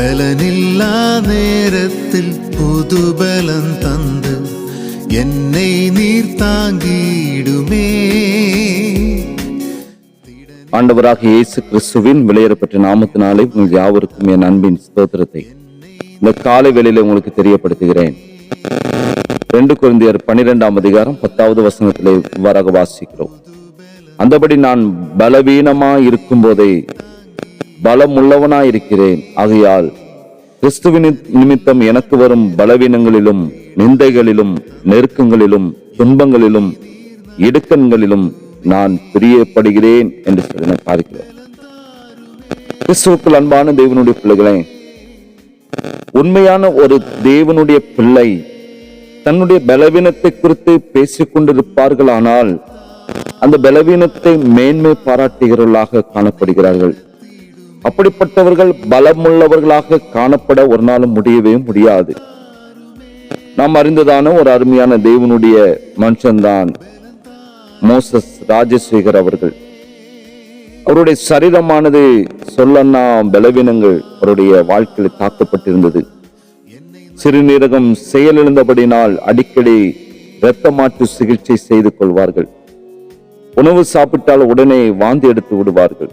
பலனில்லா நேரத்தில் புதுபலம் தந்து என்னை நீர் தாங்கிடுமே. ஆண்டவராக இயேசு கிறிஸ்துவின் விலையேறப்பட்ட நாமத்தினாலே உங்கள் யாவருக்கும் என் அன்பின் ஸ்தோத்திரத்தை. இந்த காலை வேளையில் உங்களுக்கு தெரியப்படுத்துகிறேன். ரெண்டு குழந்தையர் பன்னிரெண்டாம் அதிகாரம் பத்தாவது வசனத்திலே இவ்வாறாக வாசிக்கிறோம். அந்தபடி நான் பலவீனமா இருக்கும் போதே பலம் ஆகையால் கிறிஸ்துவின் நிமித்தம் எனக்கு வரும் பலவீனங்களிலும் நிந்தைகளிலும் நெருக்கங்களிலும் துன்பங்களிலும் இடுக்கண்களிலும் நான் பிரியப்படுகிறேன் என்று சொல்லி நான் கிறிஸ்துவுக்குள் அன்பான தேவனுடைய பிள்ளைகளே உண்மையான ஒரு தேவனுடைய பிள்ளை தன்னுடைய பலவீனத்தை குறித்து பேசிக் கொண்டிருப்பார்களானால் அந்த பலவீனத்தை மேன்மை பாராட்டுகிறவர்களாக காணப்படுகிறார்கள். அப்படிப்பட்டவர்கள் பலமுள்ளவர்களாக காணப்பட ஒரு நாளும் முடியவே முடியாது. நாம் அறிந்ததான ஒரு அருமையான தேவனுடைய மனுஷன்தான் மோசஸ் ராஜசேகர் அவர்கள். அவருடைய சரீரமானது சொல்லன்னா பலவீனங்கள் அவருடைய வாழ்க்கையில் தாக்கப்பட்டிருந்தது. சிறுநீரகம் செயலிழந்தபடினால் அடிக்கடி இரத்த மாற்று சிகிச்சை செய்து கொள்வார்கள். உணவு சாப்பிட்டால் உடனே வாந்தி எடுத்து விடுவார்கள்.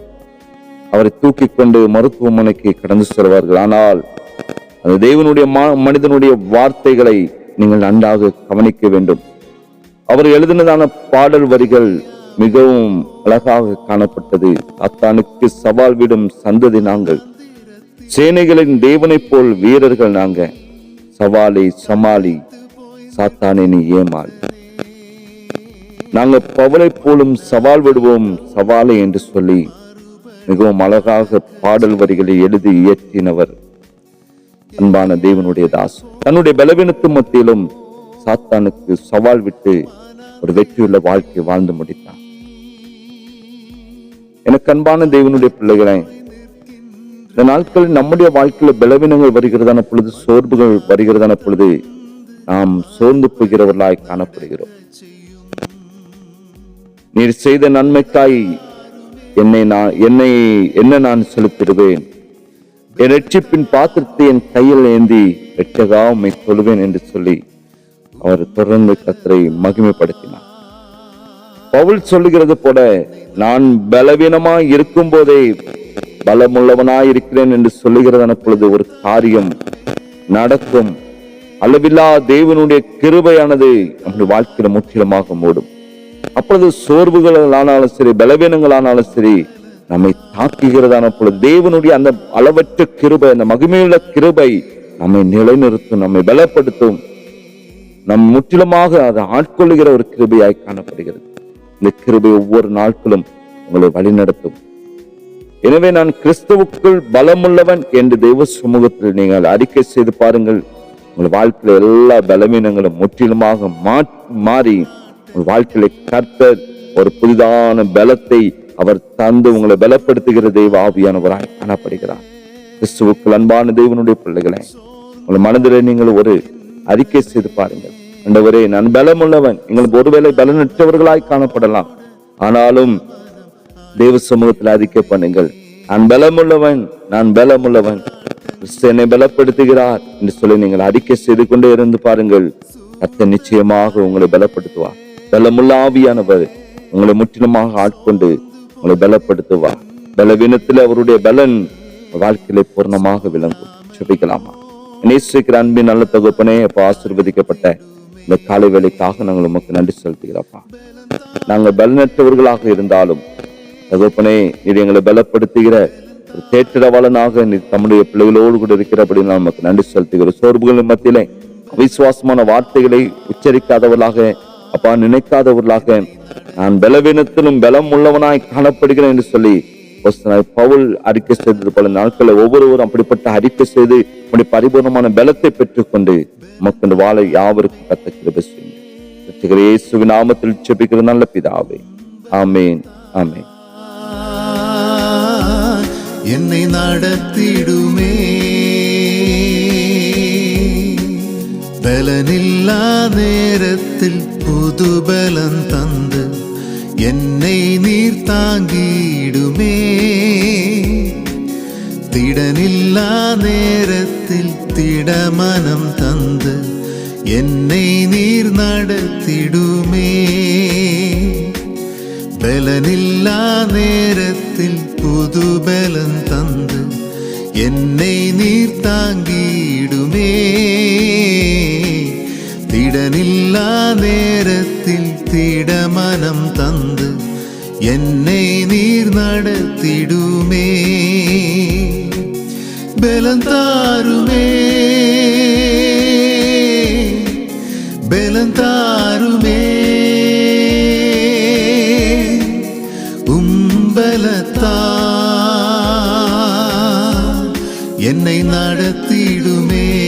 அவரை தூக்கி கொண்டு மருத்துவமனைக்கு கடந்து செல்வார்கள். ஆனால் அந்த தேவனுடைய மனிதனுடைய வார்த்தைகளை நீங்கள் நன்றாக கவனிக்க வேண்டும். அவர் எழுதினதான பாடல் வரிகள் மிகவும் அழகாக காணப்பட்டது. அத்தானுக்கு சவால் விடும் சந்ததி நாங்கள். சேனைகளின் தேவனைப் போல் வீரர்கள் நாங்க. சவாலை சமாளி சாத்தானே நீ ஏமாளி. நாங்க பவலை போலும் சவால் விடுவோம் சவாலை என்று சொல்லி மிகவும் அழகாக பாடல் வரிகளை எழுதி இயற்றினவர் அன்பான தேவனுடைய தாஸ் தன்னுடைய பலவீனத்து மத்தியிலும் சாத்தானுக்கு சவால் விட்டு ஒரு வெற்றியுள்ள வாழ்க்கை வாழ்ந்து முடித்தார். எனக்கு அன்பான தேவனுடைய பிள்ளைகளை இந்த நாட்களில் நம்முடைய வாழ்க்கையில பலவீனங்கள் வருகிறதான பொழுது சோர்வுகள் வருகிறதான பொழுது நாம் சோர்ந்து போகிறவர்களாய் காணப்படுகிறோம். நீர் செய்த நன்மைக்காய் என்னை நான் என்னை என்ன நான் செலுத்திடுவேன்? என் ரட்சிப்பின் பாத்திரத்தை என் கையில் ஏந்தி ரட்சகா உண்மை சொல்லுவேன் என்று சொல்லி அவர் தொடர்ந்து கத்தரை மகிமைப்படுத்தினார். பவுல் சொல்லுகிறது போல நான் பலவீனமா இருக்கும் போதே பலமுள்ளவனாய் இருக்கிறேன் என்று சொல்லுகிறதான பொழுது ஒரு காரியம் நடக்கும். அளவில்லா தேவனுடைய கிருபையானது நம்முடைய வாழ்க்கையில முற்றிலுமாக மூடும். அப்பொழுது சோர்வுகள் ஆனாலும் சரி பலவீனங்கள் ஆனாலும் சரி நம்மை தாக்குகிறதான பொழுது தேவனுடைய அந்த அளவற்ற கிருபை அந்த மகிமையுள்ள கிருபை நம்மை நிலைநிறுத்தும் நம்மை பலப்படுத்தும். நம் முற்றிலுமாக அதை ஆட்கொள்ளுகிற ஒரு கிருபையாய் காணப்படுகிறது. இந்த கிருபை ஒவ்வொரு நாட்களும் உங்களை வழிநடத்தும். எனவே நான் கிறிஸ்துவுக்குள் பலமுள்ளவன் என்று தெய்வ சமூகத்தில் நீங்கள் அறிக்கை செய்து பாருங்கள். உங்கள் வாழ்க்கையில் எல்லா பலவீனங்களும் முற்றிலுமாக மாறி உங்கள் வாழ்க்கையில கர்த்தர் ஒரு புதிதான பலத்தை அவர் தந்து உங்களை பலப்படுத்துகிற தெய்வ ஆவியானவராய் காணப்படுகிறார். கிறிஸ்துவுக்கு அன்பான தெய்வனுடைய பிள்ளைகளை உங்கள் மனதில் நீங்கள் ஒரு அறிக்கை செய்து பாருங்கள். அண்டவரே நான் பலமுள்ளவன். எங்களுக்கு ஒருவேளை பலனற்றவர்களாய் காணப்படலாம். ஆனாலும் தேவ சமூகத்தில் அறிக்கை பண்ணுங்கள். நான் பலமுள்ளவன் நான் பலமுள்ளவன். என்னை பலப்படுத்துகிறார் என்று சொல்லி நீங்கள் அறிக்கை செய்து கொண்டே இருந்து பாருங்கள். அத்தை நிச்சயமாக உங்களை பலப்படுத்துவார். பலமுள்ள ஆவியானவர் உங்களை முற்றிலுமாக ஆட்கொண்டு உங்களை பலப்படுத்துவார். பலவீனத்தில் அவருடைய பலன் வாழ்க்கையில பூர்ணமாக விளங்கும். சுபிக்கலாமா நேசிக்கிற அன்பின் நல்ல தகுப்பனே அப்ப ஆசிர்வதிக்கப்பட்ட இந்த காலை வேலைக்காக நாங்கள் உமக்கு நன்றி செலுத்துகிறப்பா நாங்கள் பலனற்றவர்களாக இருந்தாலும் தகப்பனே நீர் எங்களை பலப்படுத்துகிற ஒரு தேற்றவாளனாக நீ தம்முடைய பிள்ளைகளோடு கூட இருக்கிறபடி நான் நமக்கு நன்றி செலுத்துகிறோம். சோர்வுகளின் மத்தியிலே அவிசுவாசமான வார்த்தைகளை உச்சரிக்காதவர்களாக அப்பா நினைக்காதவர்களாக நான் பலவீனத்திலும் பலம் உள்ளவனாய் காணப்படுகிறேன் என்று சொல்லி பவுல் அறிக்கை செய்தது போல நாட்களில் ஒவ்வொருவரும் அப்படிப்பட்ட அறிக்கை செய்து அப்படி பரிபூர்ணமான பலத்தை பெற்றுக்கொண்டு மக்கள் வாழ யாவருக்கும் கத்த கிருபை செய்யுங்க. ரட்சகர் நாமத்தில் செபிக்கிற நல்ல பிதாவே. ஆமேன் ஆமேன். என்னை நடத்திடுமே. பலனில்லா நேரத்தில் புதுபலம் தந்து என்னை நீர் தாங்கிடுமே. திடனில்லா நேரத்தில் திடமனம் தந்து என்னை நீர் நடத்திடுமே. பலனில்லா நேரத்தில் புது பலன் தந்து என்னை நீர் தாங்கிடுமே. திடனில்லா நேரம் என்னை நீர் நடத்திடுமே. பெலந்தாருமே பெலந்தாருமே உம்பலத்தா என்னை நடத்திடுமே.